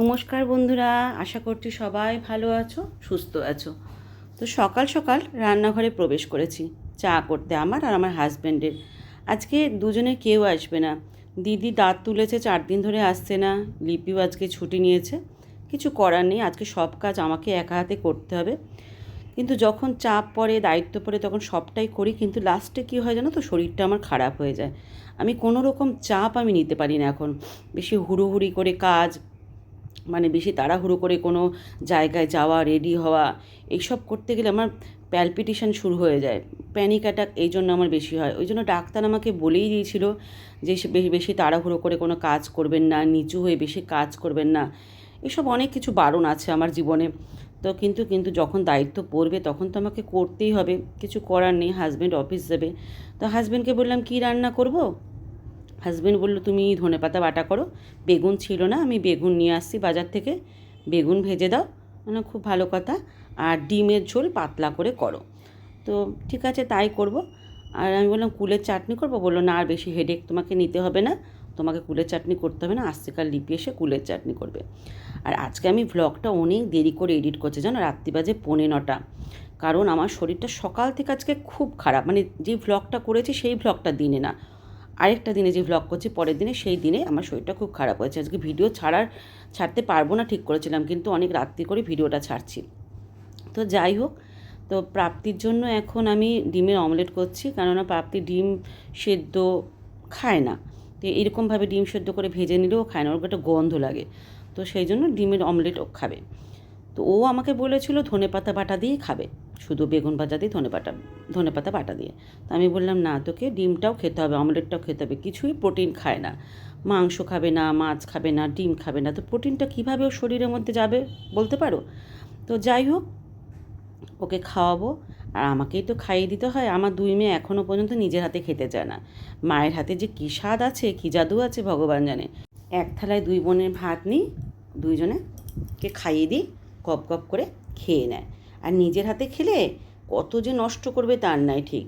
নমস্কার বন্ধুরা, আশা করছি সবাই ভালো আছো, সুস্থ আছো। তো সকাল সকাল রান্নাঘরে প্রবেশ করেছি, চা করতে আমার আর আমার হাজব্যান্ডের। আজকে দুজনে কেউ আসবে না। দিদি দাঁত তুলেছে, চার দিন ধরে আসছে না, লিপিও আজকে ছুটি নিয়েছে। কিছু করার নেই, আজকে সব কাজ আমাকে একা হাতে করতে হবে। কিন্তু যখন চাপ পড়ে, দায়িত্ব পড়ে, তখন সবটাই করি, কিন্তু লাস্টে কী হয় জানো তো, শরীরটা আমার খারাপ হয়ে যায়। আমি কোনো রকম চাপ আমি নিতে পারি না এখন। বেশি হুড়োহুড়ি করে কাজ মানে বেশি তাড়াহুড়ো করে কোনো জায়গায় যাওয়া রেডি হওয়া, এইসব করতে গেলে আমার প্যালপিটেশন শুরু হয়ে যায়। প্যানিক অ্যাটাক এই জন্য আমার বেশি হয়। ওই জন্য ডাক্তার আমাকে বলেই দিয়েছিল যে বেশি বেশি তাড়াহুড়ো করে কোনো কাজ করবেন না, নিচু হয়ে বেশি কাজ করবেন না। এসব অনেক কিছু বারণ আছে আমার জীবনে। তো কিন্তু কিন্তু যখন দায়িত্ব পড়বে তখন তো আমাকে করতেই হবে। কিছু করার নেই হাজব্যান্ড অফিস যাবে। তো হাজব্যান্ডকে বললাম, কি রান্না করব? হাজব্যান্ড বলল, তুমি ধনেপাতা বাটা করো। বেগুন ছিল না, আমি বেগুন নিয়ে আসছি বাজার থেকে। বেগুন ভেজে দাও। মানে খুব ভালো কথা। আর ডিমের ঝোল পাতলা করে করো। তো ঠিক আছে, তাই করব। আর আমি বললাম, কুলের চাটনি করব? বলল, না, আর বেশি হেডেক তোমাকে নিতে হবে না। তোমাকে কুলের চাটনি করতে হবে না। আজকে কাল লিপি এসে কুলের চাটনি করবে। আর আজকে আমি ভ্লগটা অনেক দেরি করে এডিট করছি। জানো, রাত্রি বাজে পৌনে নটা। কারণ আমার শরীরটা সকাল থেকে আজকে খুব খারাপ। মানে যে ভ্লগটা করেছি, সেই ভ্লগটা দিনে না। আরেকটা দিনে যে ভ্লগ করছি, পরের দিনে সেই দিনে আমার শরীরটা খুব খারাপ হয়েছে। আজকে ভিডিও ছাড়ার, ছাড়তে পারব না ঠিক করেছিলাম, কিন্তু অনেক রাত্রি করে ভিডিওটা ছাড়ছি। তো যাই হোক, তো প্রাপ্তির জন্য এখন আমি ডিমের অমলেট করছি, কেননা প্রাপ্তি ডিম সেদ্ধ খায় না। তো এরকমভাবে ডিম সেদ্ধ করে ভেজে নিলেও খায় না, ওর একটা গন্ধ লাগে। তো সেই জন্য ডিমের অমলেট ও খাবে। তো ও আমাকে বলেছিল ধনে পাতা বাটা দিয়েই খাবে। শুধু বেগুন ভাজা দিয়ে ধনে পাতা ধনে পাতা বাটা দিয়ে। তো আমি বললাম, না, তোকে ডিমটাও খেতে হবে, অমলেটটাও খেতে হবে। কিছুই প্রোটিন খায় না। মাংস খাবে না, মাছ খাবে না, ডিম খাবে না। তো প্রোটিনটা কীভাবে ওর শরীরের মধ্যে যাবে বলতে পারো? তো যাই হোক, ওকে খাওয়াবো। আর আমাকেই তো খাইয়ে দিতে হয়। আমার দুই মেয়ে এখনও পর্যন্ত নিজের হাতে খেতে চায় না। মায়ের হাতে যে কী স্বাদ আছে, কী জাদু আছে ভগবান জানে। এক থালায় দুই বোনের ভাত নিই, দুইজনে কে খাইয়ে দিই। কপ কপ করে খেয়ে নেয়। আর নিজের হাতে খেলে কত যে নষ্ট করবে তার নাই ঠিক।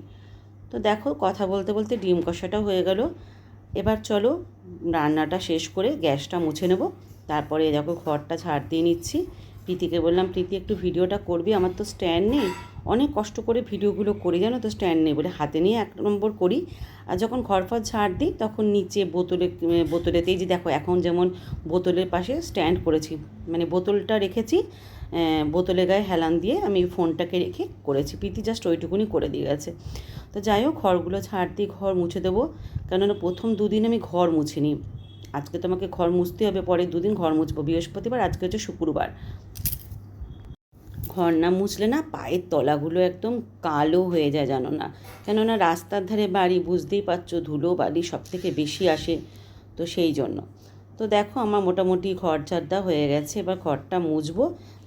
তো দেখো কথা বলতে বলতে ডিম কষাটা হয়ে গেল। এবার চলো রান্নাটা শেষ করে গ্যাসটা মুছে নেব। তারপরে দেখো ঘরটা ছাড় দিয়ে নিচ্ছি। প্রীতিকে বললাম, প্রীতি, একটু ভিডিওটা করবি? আমার তো স্ট্যান্ড নেই। অনেক কষ্ট করে ভিডিওগুলো করি, জানো তো স্ট্যান্ড নেই বলে হাতে নিয়ে এক নম্বর করি। আর যখন ঘর ফর ঝাড় দিই, তখন নিচে বোতলে, বোতলেতেই যে দেখো, এখন যেমন বোতলের পাশে স্ট্যান্ড করেছি। মানে বোতলটা রেখেছি বোতলে গায়ে হেলান দিয়ে আমি ফোনটাকে রেখে করেছি। প্রীতি জাস্ট ওইটুকুনি করে দিয়ে গেছে। তো যাই হোক, ঘরগুলো ছাড় দিয়ে ঘর মুছে দেবো। কেননা প্রথম দুদিন আমি ঘর মুছিনি। আজকে তোমাকে ঘর মুছতে হবে পরে দুদিন ঘর মুছবো। বৃহস্পতিবার, আজকে হচ্ছে শুক্রবার। ঘর না মুছলে না পায়ের তলাগুলো একদম কালো হয়ে যায়, জানো না? কেননা রাস্তার ধারে বাড়ি বুঝতেই পারছ ধুলো বালি সব থেকে বেশি আসে, তো সেই জন্য। তো দেখো আমার মোটামুটি ঘর ঝাড়দা হয়ে গেছে, এবার ঘরটা মুছবো।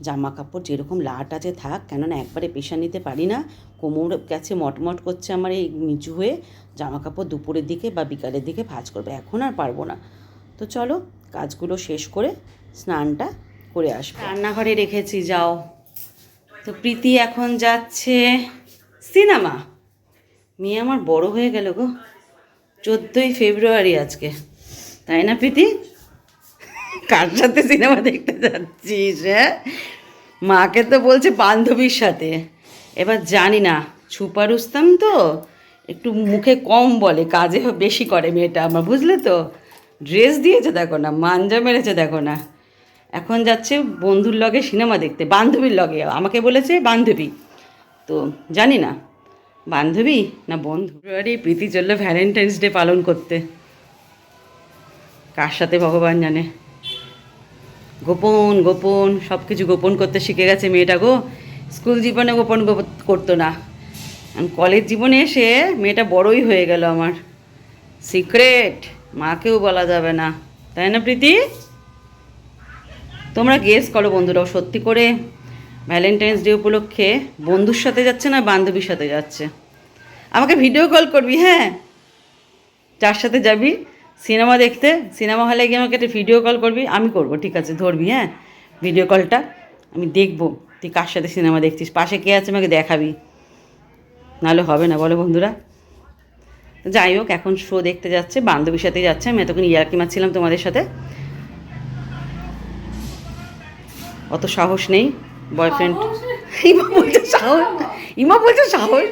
জামা কাপড় যেরকম লাট আছে থাক, কেননা একবারে পেশা নিতে পারি না। কোমর কাছে মটমট করছে আমার এই নিচু হয়ে। জামা কাপড় দুপুরের দিকে বা বিকালের দিকে ভাজ করবে, এখন আর পারব না। তো চলো কাজগুলো শেষ করে স্নানটা করে আসব। রান্নাঘরে রেখেছি, যাও। তো প্রীতি এখন যাচ্ছে সিনেমা। মেয়ে আমার বড় হয়ে গেল গো। চোদ্দোই ফেব্রুয়ারি আজকে। তাই না প্রীতি? কার সাথে সিনেমা দেখতে যাচ্ছিস হ্যাঁ? মাকে তো বলছে বান্ধবীর সাথে। এবার জানি না ছুপা রুস্তাম তো? একটু মুখে কম বলে, কাজে বেশি করে মেয়েটা আমার, বুঝলে তো? ড্রেস দিয়েছে দেখো না, মাঞ্জা মেরেছে দেখো না। এখন যাচ্ছে বন্ধুর লগে সিনেমা দেখতে, বান্ধবীর লগে। আমাকে বলেছে বান্ধবী। তো জানি না, বান্ধবী না বন্ধু? ফেব্রুয়ারি প্রীতি চলল ভ্যালেন্টাইন্স ডে পালন করতে। কার সাথে ভগবান জানে? গোপন গোপন সব কিছু গোপন করতে শিখে গেছে মেয়েটা গো। স্কুল জীবনে গোপন করতো না। কলেজ জীবনে এসে মেয়েটা বড়ই হয়ে গেল আমার। সিক্রেট মাকেও বলা যাবে না। তাই না প্রীতি? তোমরা গেস করো বন্ধুরাও, সত্যি করে ভ্যালেন্টাইন্স ডে উপলক্ষে বন্ধুর সাথে যাচ্ছে না বান্ধবীর সাথে যাচ্ছে? আমাকে ভিডিও কল করবি হ্যাঁ? যার সাথে যাবি, সিনেমা দেখতে, সিনেমা হলে গিয়ে আমাকে একটা ভিডিও কল করবি, আমি করব, ঠিক আছে, ধরবি হ্যাঁ? ভিডিও কলটা আমি দেখব, তুই কার সাথে সিনেমা দেখছিস, পাশে কে আছে আমাকে দেখাবি। নাহলে হবে না, বলো বন্ধুরা। যাই হোক, এখন শো দেখতে যাচ্ছে, বান্ধবীর সাথে যাচ্ছে, আমি এতক্ষণ ইয়ার্কি মারছিলাম তোমাদের সাথে। অত সাহস নেই বয়ফ্রেন্ড ইমা বলছে সাহস। ইমা বলছে সাহস।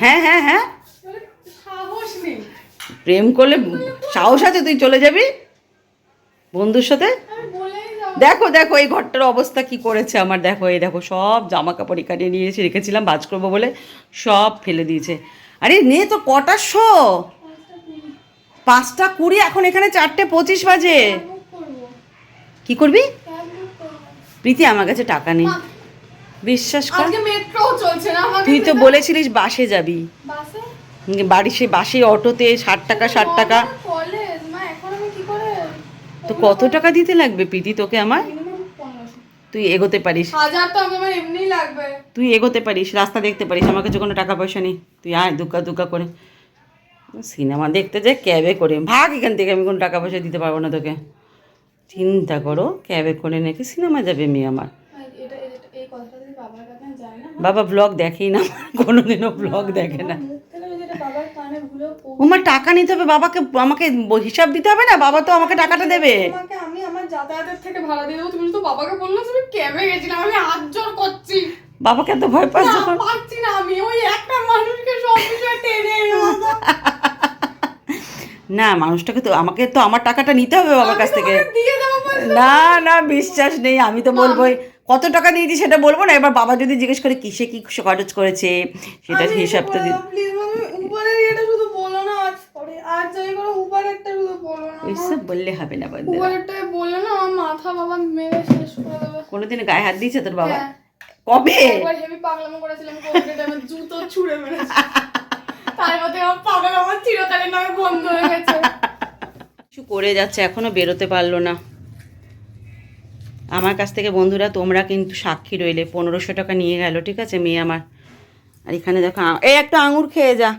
হ্যাঁ হ্যাঁ হ্যাঁ। প্রেম করলে সাহস আছে তুই চলে যাবি বন্ধুর সাথে? দেখো দেখো এই ঘরটার অবস্থা কি করেছে আমার। দেখো এই দেখো সব জামা কাপড় এখানে নিয়ে এসে রেখেছিলাম বাজ করব বলে সব ফেলে দিয়েছে। আরে নে তো কটা শো? পাঁচটা কুড়ি। এখন এখানে চারটে পঁচিশ বাজে। কি করবি? প্রীতি আমার কাছে টাকা নেই। বিশ্বাস কর। আজকে মেট্রো চলছে না আমাকে তুই তো বলেছিলিস বাসে যাবি। বাসে? বাড়ি সে বাসে অটোতে ষাট টাকা ষাট টাকা। কলেজ মা এখন আমি কি করে? তো কত টাকা দিতে লাগবে প্রীতি তোকে আমার? তুই এগোতে পারিস। হাজার তো আমার এমনিই লাগবে। তুই এগোতে পারিস রাস্তা দেখতে পারিস। আমার কাছে কোনো টাকা পয়সা নেই। তুই আয় দুকা দুকা করে। সিনেমা দেখতে যাই ক্যাবে করে। ভাগ এখান থেকে আমি কোনো টাকা পয়সা দিতে পারব না তোকে। চিন্তা করো ক্যাবে করে নাকি সিনেমা যাবে মেয়ে আমার। বাবা ব্লগ দেখেই না কোনোদিনও ব্লগ দেখে না। ওমার টাকা নিতে হবে বাবাকে আমাকে হিসাব দিতে হবে না? বাবা তো আমাকে টাকাটা দেবে। আমি আমার যাতায়াতের থেকে ভাড়া দিয়ে দেবো। তুমি তো বাবাকে বলল তুমি ক্যাবে গেছিলাম আমি হাত জোর করছি। বাবাকে এত ভয় পাস না না আমি ওই একটা মানুষকে সব বিষয় টেনে। না মানুষটাকে তো আমাকে তো আমার টাকাটা নিতে হবে বাবার কাছ থেকে। না না বিশ্বাস নেই আমি তো বলবোই কত টাকা নিয়েছি সেটা বলব না এবার বাবা যদি জিজ্ঞেস করে কিসে কি খরচ করেছে সেটার হিসাব তো বললে হবে না কোনোদিন গায়ে হাত দিয়েছে তোর বাবা? হ্যাঁ। কবে? হেভি পাগলামো করেছিলাম জুতো ছুঁড়ে মেরেছি। আমার পাগল, আমার বন্ধ হয়ে গেছে। কিছু করে যাচ্ছে, এখনও বেরোতে পারল না। আমার কাছ থেকে, বন্ধুরা, তোমরা কিন্তু সাক্ষী রইলে। পনেরোশো টাকা নিয়ে গেল, ঠিক আছে, মেয়ে আমার? আর এখানে দেখো এই একটা আঙুর খেয়ে যা।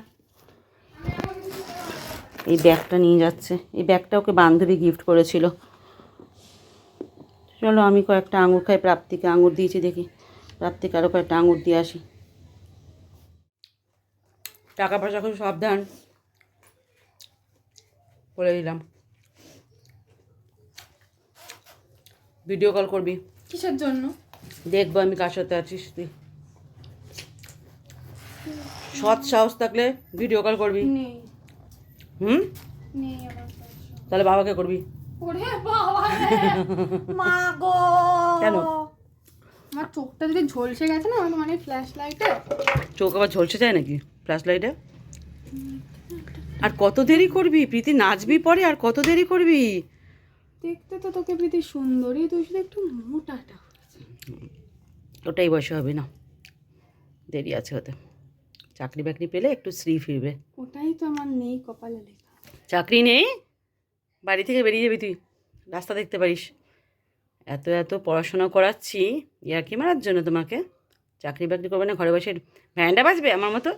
এই ব্যাগটা নিয়ে যাচ্ছে। এই ব্যাগটা ওকে বান্ধবী গিফট করেছিল। চলো, আমি কয়েকটা আঙুর খাই, প্রাপ্তিকে আঙুর দিয়েছি দেখি। প্রাপ্তিকে আরও কয়েকটা আঙুর দিয়ে আসি। টাকা পয়সা খুব সাবধান। বলে দিলাম। ভিডিও কল করবি। কিসের জন্য? দেখব আমি কার সাথে আছিস তুই। সৎ সাহস থাকলে ভিডিও কল করবি। হুম? তাহলে বাবাকে করবি। কেন? আমার চোখটা যদি ঝলসে গেছে না মানে ফ্ল্যাশ লাইটে চোখ আবার ঝলসে যায় নাকি? ফ্ল্যাশ লাইটে আর কত দেরি করবি? প্রীতি নাচবি পরে আর কত দেরি করবি? দেখতে তো তোকে প্রীতি সুন্দরী তুই শুধু একটু মোটাটা ওটাই বয়সে হবে না। দেরি আছে হতে চাকরি বাকরি পেলে একটু শ্রী ফিরবে। ওটাই তো আমার নেই কপালে লেখা। চাকরি নেই? বাড়ি থেকে বেরিয়ে যাবি তুই। রাস্তা দেখতে পারিস। এত এত পড়াশোনা করাচ্ছি ইয়ার্কি মারার জন্য তোমাকে? চাকরি বাকরি করবে না ঘরে বসে ভ্যানটা বাজবে আমার মতো?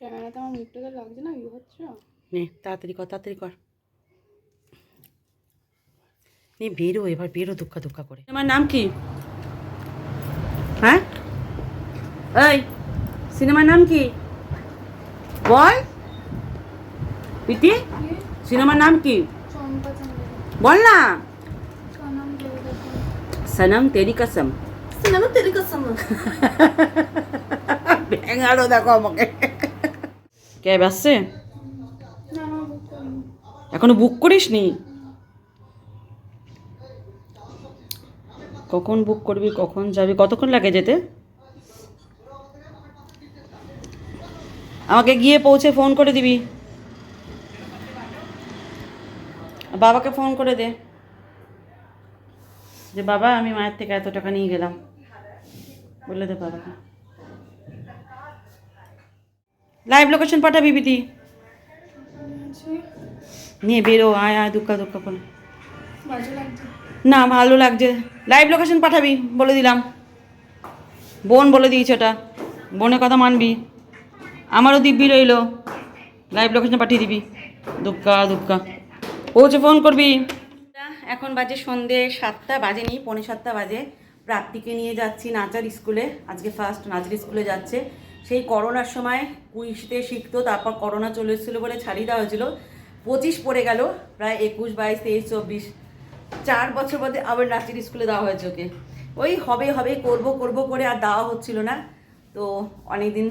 ক্যামেরাতে আমার মুখটাকে লাগছে না ইয়ে হচ্ছে? নে তাড়াতাড়ি কর তাড়াতাড়ি কর। নে বেরো এবার বেরো দুঃখা দুঃখা করে। আমার নাম কি? হ্যাঁ? এই সিনেমার নাম কি? বল। প্রীতি সিনেমার নাম কি? বল না। সনম দেবী তেরি কসম। সিনেমা তেরি কসম ব্যাঙারও দেখো আমাকে। ক্যাব আসছে এখনও বুক করিস নি কখন বুক করবি, কখন যাবি, কতক্ষণ লাগে যেতে? আমাকে গিয়ে পৌঁছে ফোন করে দিবি। বাবাকে ফোন করে দে। যে বাবা, আমি মায়ের থেকে এত টাকা নিয়ে গেলাম। বলে দে বাবাকে। লাইভ লোকেশন পাঠাবি বিদি নিয়ে বেরো, আয় আয় দুক্কা দুক্কা করে। না, ভালো লাগছে। লাইভ লোকেশন পাঠাবি, বলে দিলাম। বোন বলে দিয়েছে ওটা। বোনের কথা মানবি। আমারও দিব্যি রইল। লাইভ লোকেশন পাঠিয়ে দিবি। দুক্কা দুক্কা পৌঁছে ফোন করবি। এখন বাজে সন্ধে সাতটা, বাজেনি, পৌনে সাতটা বাজে। প্রাপ্তিকে নিয়ে যাচ্ছি নাচার স্কুলে। আজকে ফার্স্ট নাচের স্কুলে যাচ্ছে। সেই করোনার সময় কুড়িতে শিখতো, তারপর করোনা চলে এসেছিল বলে ছাড়িয়ে দেওয়া হয়েছিল। পঁচিশ পড়ে গেল, প্রায় একুশ, বাইশ, তেইশ, চব্বিশ। চার বছর বাদে আবার নাচের স্কুলে দেওয়া হয়েছে ওকে। ওই হবে হবে, করব করব করে আর দেওয়া হচ্ছিল না। তো অনেক দিন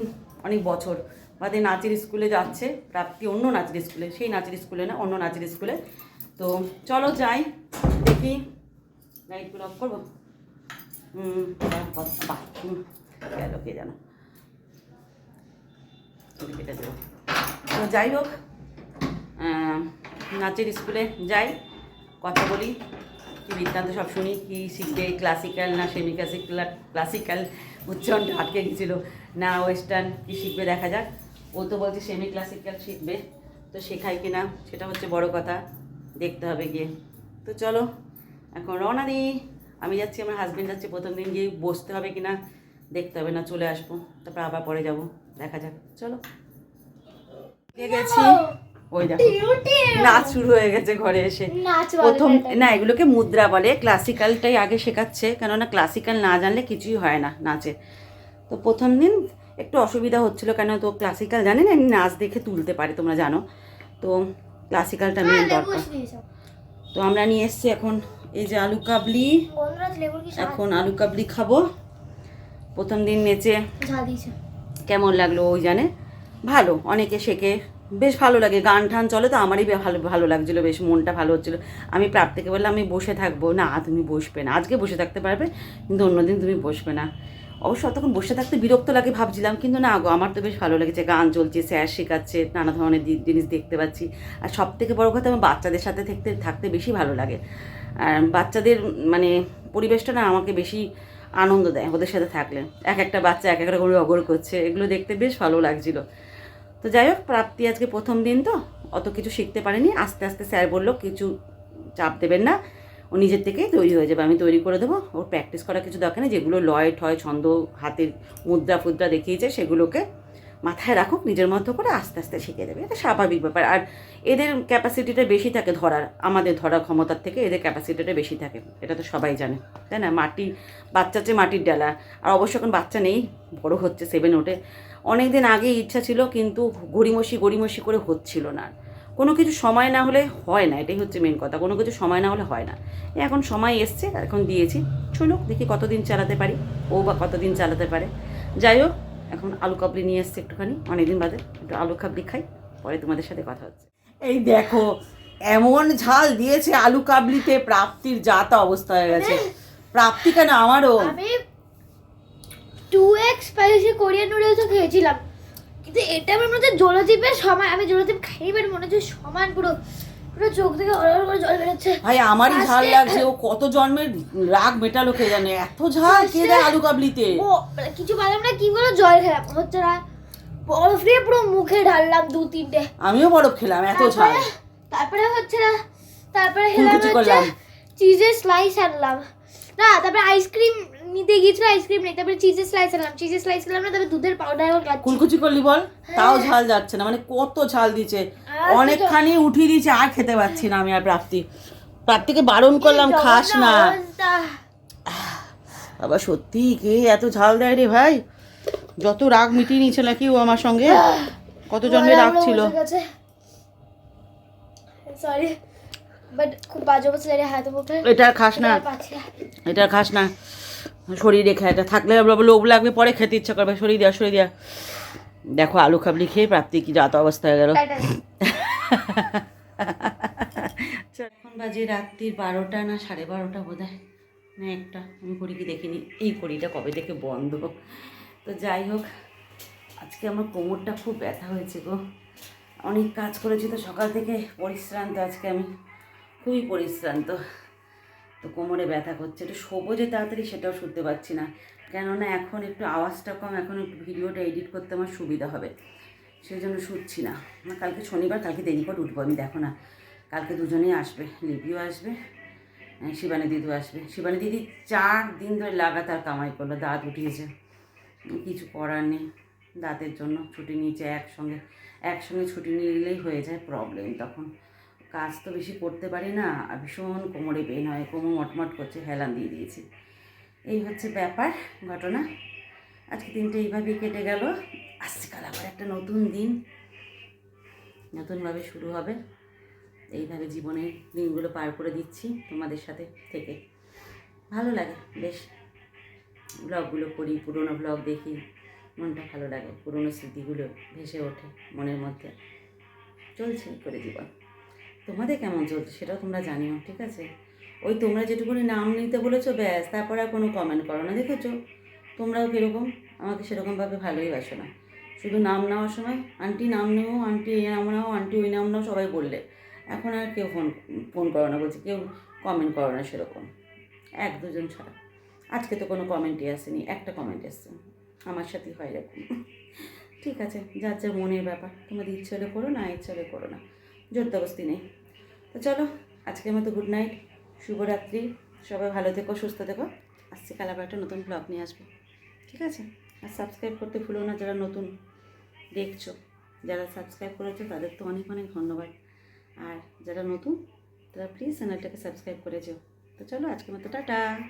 অনেক বছর বাদে নাচের স্কুলে যাচ্ছে, প্রাপ্তি অন্য নাচের স্কুলে, সেই নাচের স্কুলে না, অন্য নাচের স্কুলে। তো চলো যাই, দেখি। লাইটগুলো অফ করব? হুম, গেল কে জানো। ছবি কেটে দেবো। তো যাই হোক নাচের স্কুলে যাই কথা বলি কি বৃত্তান্ত সব শুনি কি শিখবে ক্লাসিক্যাল না সেমি ক্লাসিক্যাল ক্লাসিক্যাল উচ্চারণটা আটকে গেছিল না ওয়েস্টার্ন কি শিখবে দেখা যাক। ও তো বলছে সেমি ক্লাসিক্যাল শিখবে তো শেখায় কি না সেটা হচ্ছে বড় কথা দেখতে হবে গিয়ে। তো চলো এখন রওনা দিই। আমি যাচ্ছি আমার হাজব্যান্ড যাচ্ছে প্রথম দিন গিয়ে বসতে হবে কি না দেখতে হবে না চলে আসব তারপর আবার পরে যাব। দেখা যাক চলো। গেছি। ওই দেখো নাচ শুরু হয়ে গেছে ঘরে এসে। প্রথম না এগুলোকে মুদ্রা বলে ক্লাসিক্যালটাই আগে শেখাচ্ছে কেননা ক্লাসিক্যাল না জানলে কিছুই হয় না নাচে। তো প্রথম দিন একটু অসুবিধা হচ্ছিল কেন তো ক্লাসিক্যাল জানে না এমনি নাচ দেখে তুলতে পারে তোমরা জানো। তো ক্লাসিক্যালটা মেন দরকার। তো আমরা নিয়ে এসছি এখন এই যে আলু কাবলি। এখন আলু কাবলি খাব। প্রথম দিন নেচে কেমন লাগল ওই জানে? ভালো, অনেকে শেখে। বেশ ভালো লাগে, গান টান চলে তো আমারই ভালো ভালো লাগছিল, বেশ মনটা ভালো হচ্ছিল। আমি প্রাপ্তিকে বললাম, আমি বসে থাকব। না, তুমি বসবে না। আজকে বসে থাকতে পারবে, কিন্তু অন্যদিন তুমি বসবে না। অবশ্য তখন বসে থাকতে বিরক্ত লাগে ভাবছিলাম, কিন্তু না গো, আমার তো বেশ ভালো লেগেছে, গান চলছে, স্যার শেখাচ্ছে, নানা ধরনের জিনিস দেখতে পাচ্ছি। আর সব থেকে বড়ো কথা, আমার বাচ্চাদের সাথে থাকতে থাকতে বেশি ভালো লাগে। আর বাচ্চাদের মানে পরিবেশটা না আমাকে বেশি আনন্দ দেয় ওদের সাথে থাকলে। এক একটা বাচ্চা এক একটা করে অগর করছে, এগুলো দেখতে বেশ ভালো লাগছিল। তো যাই হোক, প্রাপ্তি আজকে প্রথম দিন তো, অত কিছু শিখতে পারেনি। আস্তে আস্তে স্যার বলল, কিছু চাপ দেবেন না, ও নিজের থেকেই তৈরি হয়ে যাবে, আমি তৈরি করে দেবো। ওর প্র্যাকটিস করা কিছু দরকার নেই, যেগুলো লয় ঠয় ছন্দ, হাতের মুদ্রা ফুদ্রা দেখিয়েছে, সেগুলোকে মাথায় রাখুক, নিজের মতো করে আস্তে আস্তে শিখে দেবে। এটা স্বাভাবিক ব্যাপার। আর এদের ক্যাপাসিটিটা বেশি থাকে ধরার, আমাদের ধরার ক্ষমতার থেকে এদের ক্যাপাসিটিটা বেশি থাকে। এটা তো সবাই জানে, তাই না? মাটি, বাচ্চা চেয়ে মাটির ডালা। আর অবশ্য এখন বাচ্চা নেই, বড় হচ্ছে সেভেন ওঠে অনেক দিন আগে ইচ্ছা ছিল, কিন্তু গড়িমসি গড়িমসি করে হচ্ছিল না। কোনো কিছু সময় না হলে হয় না, এটাই হচ্ছে মেন কথা। কোনো কিছু সময় না হলে হয় না। এখন সময় এসছে, এখন দিয়েছি। চলুক, দেখি কতদিন চালাতে পারি, ও বা কতদিন চালাতে পারে। যাই হোক এখন আলু কাবলি নিয়ে এসছে একটুখানি অনেকদিন বাদে একটু আলু কাবলি খাই পরে তোমাদের সাথে কথা হচ্ছে। এই দেখো এমন ঝাল দিয়েছে আলু কাবলিতে প্রাপ্তির যাতা অবস্থা হয়ে গেছে। প্রাপ্তি কেন আমারও? আমি টু এক্স স্পাইসি কোরিয়ান নুডলসও খেয়েছিলাম। কিন্তু এটা আমার মনে হচ্ছে জলদ্বীপের সমান আমি জলদ্বীপ খাইনি বাট মনে হচ্ছে সমান পুরো। চোখ থেকে করে জল বেরোচ্ছে। ভাই আমারই ঝাল লাগছে। ও কত জন্মের রাগ মেটালো কে জানে। এত ঝাল কে দেয় আলু কাবলিতে। ও মানে কিছু পারলাম না কি বলো জল খেলাম। হচ্ছে না বরফ দিয়ে পুরো মুখে ঢাললাম দু তিনটে। আমিও বরফ খেলাম এত ঝাল। তারপরে হচ্ছে না তারপরে খেলাম হচ্ছে। চিজের স্লাইস আনলাম। না তারপরে আইসক্রিম নিতে গিয়েছিল আইসক্রিম নেই তারপরে চিজের স্লাইস চিজের স্লাইস না তারপরে দুধের পাউডার খাচ্ছি। কুলকুচি করলি বল? তাও ঝাল যাচ্ছে না মানে কত ঝাল দিচ্ছে। অনেকখানি উঠিয়ে দিয়েছে আর খেতে পাচ্ছি না আমি আর প্রাপ্তি। প্রাপ্তিকে বারণ করলাম খাস না। আবার সত্যি কে এত ঝাল দেয় রে ভাই? যত রাগ মিটিয়ে নিয়েছে নাকি ও আমার সঙ্গে? কত জন্মে রাগ ছিল সরি বাট খুব বাজে অবস্থা হাতে এটা খাস না। এটা খাস না। শরীরে খা এটা থাকলে আবার লোভ লাগবে পরে খেতে ইচ্ছা করবে। শরীর দেওয়া শরীর দেওয়া দেখো আলু খাবলি খেয়ে প্রাপ্তি কি যাত অবস্থা হয়ে গেল। টাটা। এখন বাজে রাত্রির বারোটা না সাড়ে বারোটা বোধ হয় না একটা। আমি ঘড়ি কি দেখিনি। এই ঘড়িটা কবে থেকে বন্ধ? তো যাই হোক আজকে আমার কোমরটা খুব ব্যথা হয়েছে গো। অনেক কাজ করেছি তো সকাল থেকে পরিশ্রান্ত আজকে আমি। খুবই পরিশ্রান্ত। তো কোমরে ব্যথা করছে, একটু শোবো যে তাড়াতাড়ি সেটাও শুনতে পাচ্ছি না। কেননা এখন একটু আওয়াজটা কম, এখন একটু ভিডিওটা এডিট করতে আমার সুবিধা হবে। সেই জন্য শুচ্ছি না। না, কালকে শনিবার, কালকে দেরি করে উঠবো, আমি দেখো না। কালকে দুজনেই আসবে লিপিও আসবে শিবানী দিদিও আসবে। শিবানী দিদি চার দিন ধরে লাগাতার কামাই করল, দাঁত উঠিয়েছে। কিছু করার নেই, দাঁতের জন্য ছুটি নিয়েছে, একসঙ্গে একসঙ্গে ছুটি নিয়ে নিলেই হয়ে যায় প্রবলেম তখন। কাজ তো বেশি করতে পারি না, আর ভীষণ কোমরে পেন হয়, কোমর মটমট করছে, হেলান দিয়ে দিয়েছি। এই হচ্ছে ব্যাপার, ঘটনা। আজকে দিনটা এইভাবেই কেটে গেল। আজকাল কাল আবার একটা নতুন দিন। নতুনভাবে শুরু হবে। এইভাবে জীবনের দিনগুলো পার করে দিচ্ছি তোমাদের সাথে থেকে। ভালো লাগে, বেশ। ব্লগগুলো করি, পুরোনো ব্লগ দেখি, মনটা ভালো লাগে, পুরোনো স্মৃতিগুলো ভেসে ওঠে মনের মধ্যে। চলছে করে জীবন। তোমাদের কেমন চলছে সেটাও তোমরা জানিও, ঠিক আছে? ওই তোমরা যেটুকুনি নাম নিতে বলেছ, ব্যাস, তারপর আর কোনো কমেন্ট করো না, দেখেছ? তোমরাও কীরকম? আমাকে সেরকমভাবে ভালোই বাসো না। শুধু নাম নেওয়ার সময়, আন্টি নাম নেও, আন্টি এই নাম নাও, আন্টি ওই নাম নাও সবাই বললে। এখন আর কেউ ফোন ফোন করো না, বলছে কেউ কমেন্ট করো না সেরকম। এক দুজন ছাড়া। আজকে তো কোনো কমেন্টই আসেনি, একটা কমেন্ট এসছে। আমার সাথেই হয় এরকম। ঠিক আছে, যার যার মনের ব্যাপার। তোমাদের ইচ্ছে হলে করো, না ইচ্ছে হলে করো না। জোরদবস্তি নেই। তো চলো, আজকের মতো গুড নাইট শুভরাত্রি, সবাই ভালো থেকো, সুস্থ থেকো। আসছি, কাল আবার একটা নতুন ব্লগ নিয়ে আসব। ঠিক আছে? আর সাবস্ক্রাইব করতে ভুলো না, যারা নতুন দেখছ, যারা সাবস্ক্রাইব করেছ, তাদের তো অনেক অনেক ধন্যবাদ। আর যারা নতুন, তারা প্লিজ চ্যানেলটাকে সাবস্ক্রাইব করে যেও। তো চলো, আজকের মতো, টাটা!